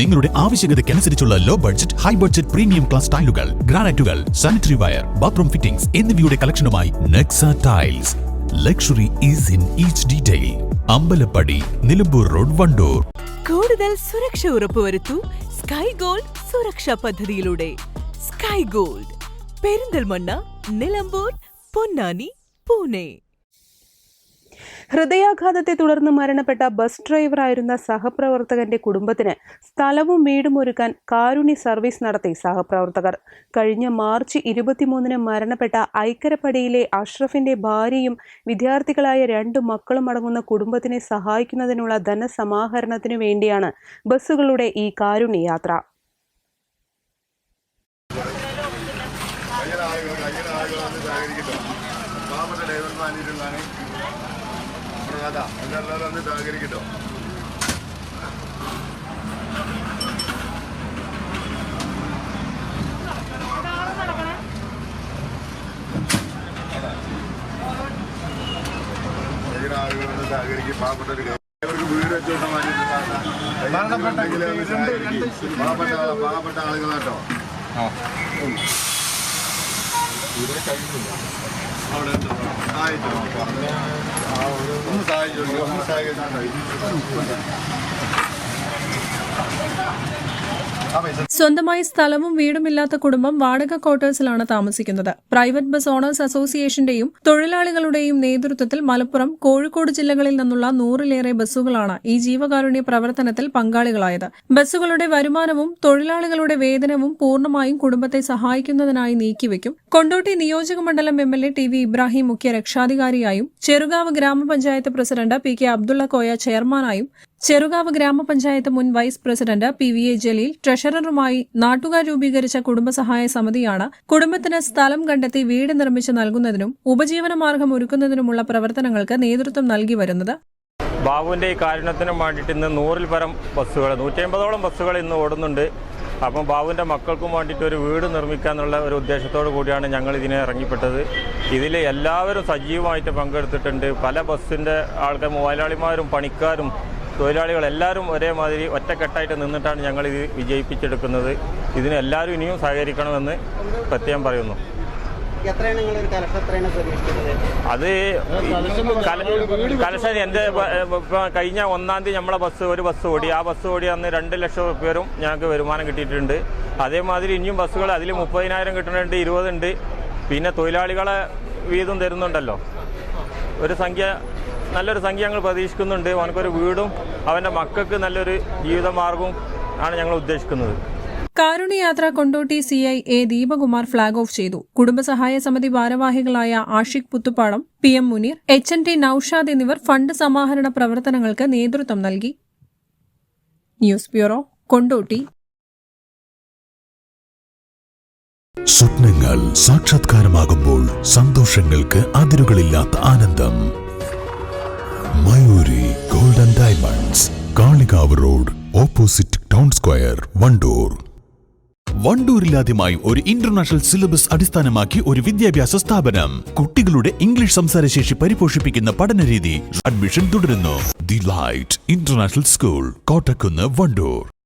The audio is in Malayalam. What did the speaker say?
നിങ്ങളുടെ ആവശ്യകതയ്ക്കനുസരിച്ചുള്ള low budget high budget premium class ടൈലുകൾ ഗ്രാനൈറ്റുകൾ സാനിറ്ററി വയർ ബാത്റൂം ഫിറ്റിംഗ്സ് എന്നിവയുടെ കളക്ഷനുമായി Nexa tiles luxury is in each detail Ambalappadi Nilambur road Wandoor. കൂടുതൽ സുരക്ഷ ഉറപ്പുവരുത്തു സ്കൈ ഗോൾഡ് സുരക്ഷാ പദ്ധതിയിലൂടെ. Sky Gold Perinthalmanna Nilambur Ponnani Pune. ഹൃദയാഘാതത്തെ തുടർന്ന് മരണപ്പെട്ട ബസ് ഡ്രൈവറായിരുന്ന സഹപ്രവർത്തകന്റെ കുടുംബത്തിന് സ്ഥലവും വീടും ഒരുക്കാൻ കാരുണി സർവീസ് നടത്തി സഹപ്രവർത്തകർ. കഴിഞ്ഞ മാർച്ച് ഇരുപത്തിമൂന്നിന് മരണപ്പെട്ട ഐക്കരപ്പടിയിലെ അഷ്റഫിന്റെ ഭാര്യയും വിദ്യാർത്ഥികളായ രണ്ട് മക്കളും അടങ്ങുന്ന കുടുംബത്തിനെ സഹായിക്കുന്നതിനുള്ള ധനസമാഹരണത്തിനു വേണ്ടിയാണ് ബസ്സുകളുടെ ഈ കാരുണ്യ യാത്ര ഡ്രൈവർമാരിലാണ് കഥ ഇതെല്ലാവരും ഒന്ന് സഹകരിക്കട്ടോ. ആളുകളൊന്ന് സഹകരിക്കും. പാവപ്പെട്ട ഒരു അവർക്ക് വീട് വെച്ചോണ്ട് പാവപ്പെട്ട പാവപ്പെട്ട ആളുകളാട്ടോ. അവിടെ ഉണ്ട്. ആയിട്ടോ. ആ, ഒരു- ഒന്ന് സഹായിച്ചോ ഒന്ന് സഹായിക്കുന്നുണ്ടോ ആ പൈസ സ്വന്തമായി സ്ഥലവും വീടുമില്ലാത്ത കുടുംബം വാടക ക്വാർട്ടേഴ്സിലാണ് താമസിക്കുന്നത്. പ്രൈവറ്റ് ബസ് ഓണേഴ്സ് അസോസിയേഷന്റെയും തൊഴിലാളികളുടെയും നേതൃത്വത്തിൽ മലപ്പുറം കോഴിക്കോട് ജില്ലകളിൽ നിന്നുള്ള നൂറിലേറെ ബസ്സുകളാണ് ഈ ജീവകാരുണ്യ പ്രവർത്തനത്തിൽ പങ്കാളികളായത്. ബസ്സുകളുടെ വരുമാനവും തൊഴിലാളികളുടെ വേതനവും പൂർണമായും കുടുംബത്തെ സഹായിക്കുന്നതിനായി നീക്കിവെക്കും. കൊണ്ടോട്ടി നിയോജക മണ്ഡലം M L A T V Ibrahim മുഖ്യ രക്ഷാധികാരിയായും ചെറുകാവ് ഗ്രാമപഞ്ചായത്ത് president P K Abdulla Koya ചെയർമാനായും Cherukavu ഗ്രാമപഞ്ചായത്ത് മുൻ vice president P V A Jaleel ട്രഷററുമായി നാട്ടുകാർ രൂപീകരിച്ച കുടുംബസഹായ സമിതിയാണ് കുടുംബത്തിന് സ്ഥലം കണ്ടെത്തി വീട് നിർമ്മിച്ച് നൽകുന്നതിനും ഉപജീവനമാർഗം ഒരുക്കുന്നതിനുമുള്ള പ്രവർത്തനങ്ങൾക്ക് നേതൃത്വം നൽകി വരുന്നത്. ബാബുവിന്റെ ഈ കാരുണ്യത്തിനും വേണ്ടിയിട്ട് ഇന്ന് നൂറിൽ പരം ബസ്സുകൾ നൂറ്റി അമ്പതോളം ബസ്സുകൾ ഇന്ന് ഓടുന്നുണ്ട്. അപ്പം ബാബുവിന്റെ മക്കൾക്കും വേണ്ടിയിട്ട് ഒരു വീട് നിർമ്മിക്കാന്നുള്ള ഒരു ഉദ്ദേശത്തോടു കൂടിയാണ് ഞങ്ങൾ ഇതിനെ ഇറങ്ങിപ്പെട്ടത്. ഇതിൽ എല്ലാവരും സജീവമായിട്ട് പങ്കെടുത്തിട്ടുണ്ട്. പല ബസ്സിന്റെ ആൾക്കാർ മുതലാളിമാരും പണിക്കാരും തൊഴിലാളികൾ എല്ലാവരും ഒരേമാതിരി ഒറ്റക്കെട്ടായിട്ട് നിന്നിട്ടാണ് ഞങ്ങൾ ഇത് വിജയിപ്പിച്ചെടുക്കുന്നത്. ഇതിന് എല്ലാവരും ഇനിയും സഹകരിക്കണമെന്ന് പ്രത്യേകം പറയുന്നു. അത് കലശാൻ എന്റെ കഴിഞ്ഞ ഒന്നാം തീയതി നമ്മളെ ബസ് ഒരു ബസ് ഓടി. ആ ബസ് ഓടി അന്ന് രണ്ട് ലക്ഷം പേരും ഞങ്ങൾക്ക് വരുമാനം കിട്ടിയിട്ടുണ്ട്. അതേമാതിരി ഇനിയും ബസ്സുകൾ അതിൽ മുപ്പതിനായിരം കിട്ടുന്നുണ്ട് ഇരുപതുണ്ട്. പിന്നെ തൊഴിലാളികളെ വീതം തരുന്നുണ്ടല്ലോ. ഒരു സംഖ്യ നല്ലൊരു സംഖ്യ ഞങ്ങൾ പ്രതീക്ഷിക്കുന്നുണ്ട്. അവനക്കൊരു വീടും അവന്റെ മക്കൾക്ക് നല്ലൊരു ജീവിതമാർഗവും ആണ് ഞങ്ങൾ ഉദ്ദേശിക്കുന്നത്. Karunyayatra Kondotty C I A Deepakumar flag off ചെയ്തു. കുടുംബസഹായ സമിതി ഭാരവാഹികളായ Ashiq Puthuppadam P M Muneer H N T Noushad എന്നിവർ ഫണ്ട് സമാഹരണ പ്രവർത്തനങ്ങൾക്ക് നേതൃത്വം നൽകി. News bureau Kondotty. സ്വപ്നങ്ങൾ സാക്ഷാത്കാരമാകുമ്പോൾ സന്തോഷങ്ങൾക്ക് അതിരുകളില്ലാത്ത ആനന്ദം. Mayuri golden diamonds Kalikavu road opposite town square Wandoor. വണ്ടൂരിലാദ്യമായി ഒരു ഇന്റർനാഷണൽ സിലബസ് അടിസ്ഥാനമാക്കി ഒരു വിദ്യാഭ്യാസ സ്ഥാപനം. കുട്ടികളുടെ ഇംഗ്ലീഷ് സംസാരശേഷി പരിപോഷിപ്പിക്കുന്ന പഠനരീതി അഡ്മിഷൻ തുടരുന്നു. The light international school Kottakunnu Wandoor.